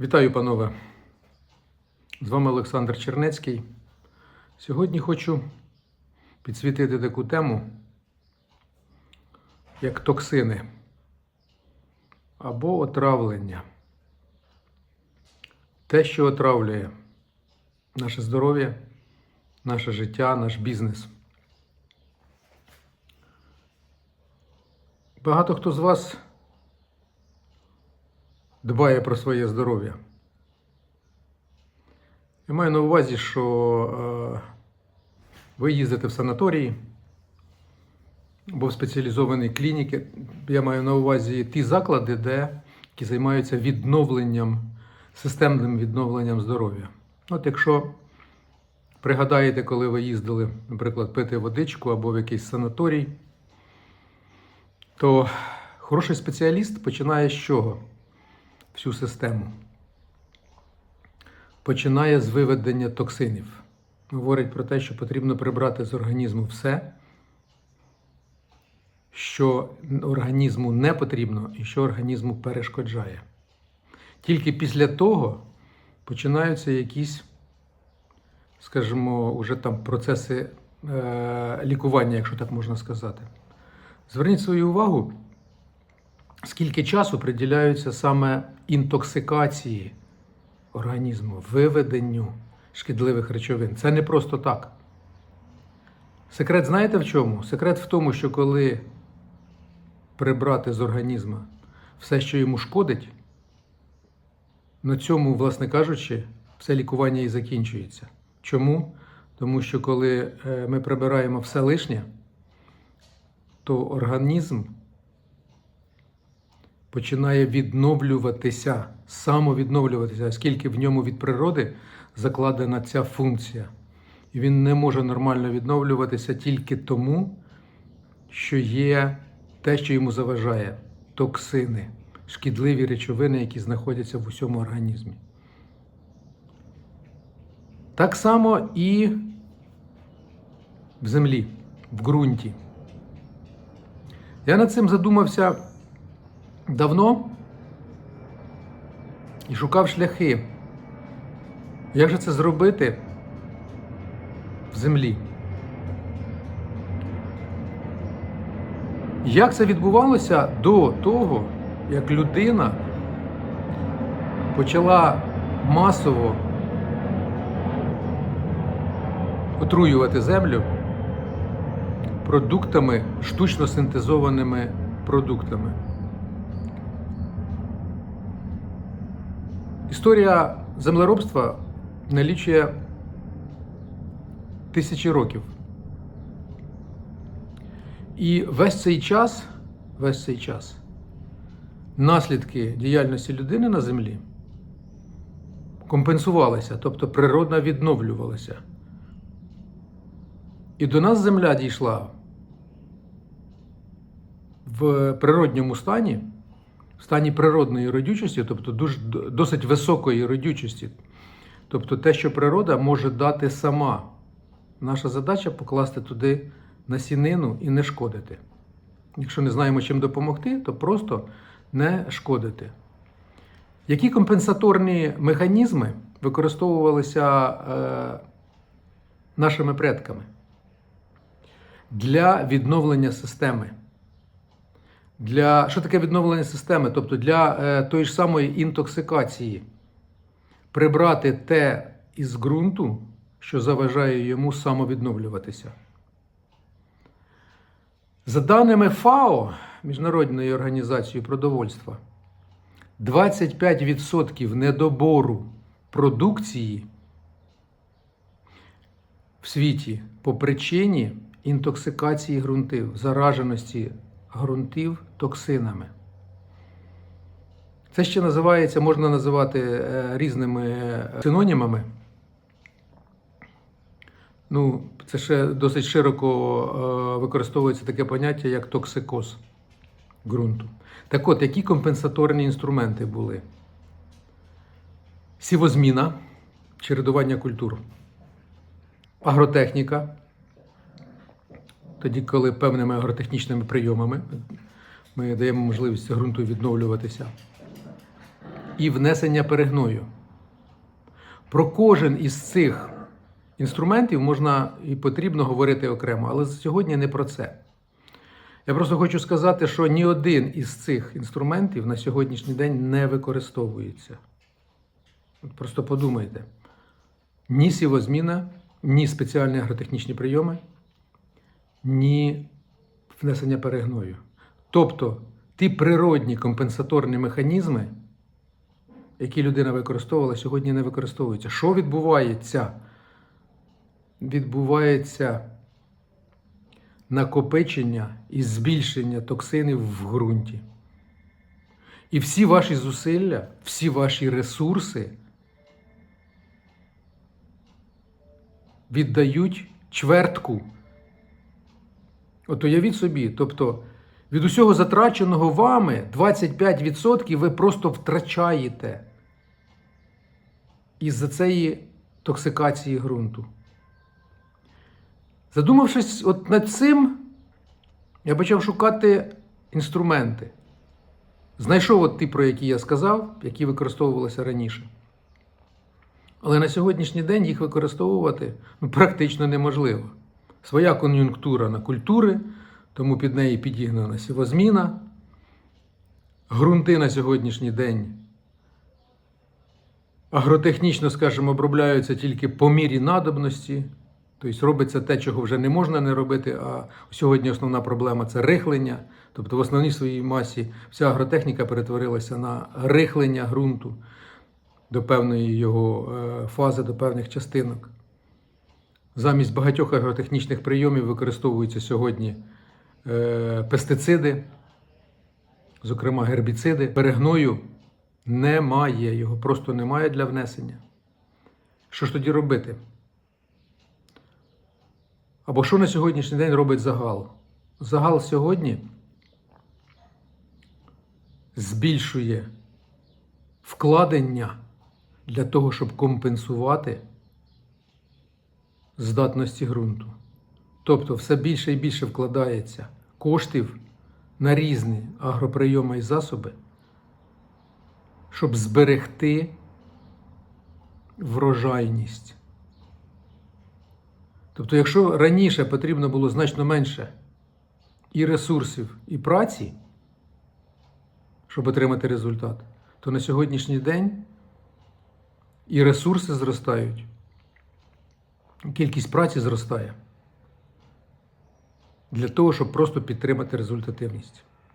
Вітаю, панове! З вами Олександр Чернецький. Сьогодні хочу підсвітити таку тему, як токсини або отравлення. Те, що отравлює наше здоров'я, наше життя, наш бізнес. Багато хто з вас дбає про своє здоров'я. Я маю на увазі, що е, ви їздите в санаторії або в спеціалізовані клініки. Я маю на увазі ті заклади, де, які займаються відновленням, системним відновленням здоров'я. От якщо пригадаєте, коли ви їздили, наприклад, пити водичку або в якийсь санаторій, то хороший спеціаліст починає з чого? Всю систему. Починає з виведення токсинів. Говорить про те, що потрібно прибрати з організму все, що організму не потрібно і що організму перешкоджає. Тільки після того починаються якісь, скажімо, уже там процеси е- лікування, якщо так можна сказати. Зверніть свою увагу, скільки часу приділяється саме інтоксикації організму, виведенню шкідливих речовин. Це не просто так. Секрет знаєте в чому? Секрет в тому, що коли прибрати з організму все, що йому шкодить, на цьому, власне кажучи, все лікування і закінчується. Чому? Тому що коли е, ми прибираємо все лишнє, то організм починає відновлюватися, самовідновлюватися, оскільки в ньому від природи закладена ця функція. І він не може нормально відновлюватися тільки тому, що є те, що йому заважає токсини, шкідливі речовини, які знаходяться в усьому організмі. Так само і в землі, в ґрунті. Я над цим задумався давно і шукав шляхи. Як же це зробити в землі? Як це відбувалося до того, як людина почала масово отруювати землю продуктами, штучно синтезованими продуктами? Історія землеробства налічує тисячі років. І весь цей час, весь цей час, наслідки діяльності людини на землі компенсувалися, тобто природно відновлювалася. І до нас земля дійшла в природньому стані в стані природної родючості, тобто дуже, досить високої родючості. Тобто те, що природа може дати сама. Наша задача покласти туди насінину і не шкодити. Якщо не знаємо, чим допомогти, то просто не шкодити. Які компенсаторні механізми використовувалися е, нашими предками для відновлення системи? Для що таке відновлення системи? Тобто для е, тої ж самої інтоксикації, прибрати те із ґрунту, що заважає йому самовідновлюватися. За даними ФАО, Міжнародної організації продовольства, 25% недобору продукції в світі по причині інтоксикації ґрунтів, зараженості ґрунтів токсинами. Це ще називається, можна називати е, різними е, синонімами. Ну, це ще досить широко е, використовується таке поняття, як токсикоз ґрунту. Так от, які компенсаторні інструменти були? Сівозміна, чередування культур, агротехніка, тоді, коли певними агротехнічними прийомами ми даємо можливість ґрунту відновлюватися. і внесення перегною. Про кожен із цих інструментів можна і потрібно говорити окремо, але сьогодні не про це. Я просто хочу сказати, що ні один із цих інструментів на сьогоднішній день не використовується. Просто подумайте: ні сівозміна, ні спеціальні агротехнічні прийоми, ні внесення перегною. Тобто ті природні компенсаторні механізми, які людина використовувала, сьогодні не використовуються. Що відбувається? Відбувається накопичення і збільшення токсинів в ґрунті. І всі ваші зусилля, всі ваші ресурси віддають чвертку. От уявіть собі, тобто від усього затраченого вами 25% ви просто втрачаєте із-за цієї токсикації ґрунту. Задумавшись от над цим, я почав шукати інструменти. Знайшов от ті, про які я сказав, які використовувалися раніше. Але на сьогоднішній день їх використовувати ну, практично неможливо. Своя кон'юнктура на культури, тому під неї підігнана сівозміна. Грунти на сьогоднішній день агротехнічно, скажімо, обробляються тільки по мірі надобності. Тобто робиться те, чого вже не можна не робити. А сьогодні основна проблема це рихлення. Тобто, в основній своїй масі вся агротехніка перетворилася на рихлення ґрунту до певної його е, фази, до певних частинок. Замість багатьох агротехнічних прийомів використовуються сьогодні е, пестициди, зокрема гербіциди. Перегною немає, його просто немає для внесення. Що ж тоді робити? Або що на сьогоднішній день робить загал? Загал сьогодні збільшує вкладення для того, щоб компенсувати здатності ґрунту. Тобто все більше і більше вкладається коштів на різні агроприйоми і засоби, щоб зберегти врожайність. Тобто, якщо раніше потрібно було значно менше і ресурсів, і праці, щоб отримати результат, то на сьогоднішній день і ресурси зростають, кількість праці зростає для того, щоб просто підтримати результативність.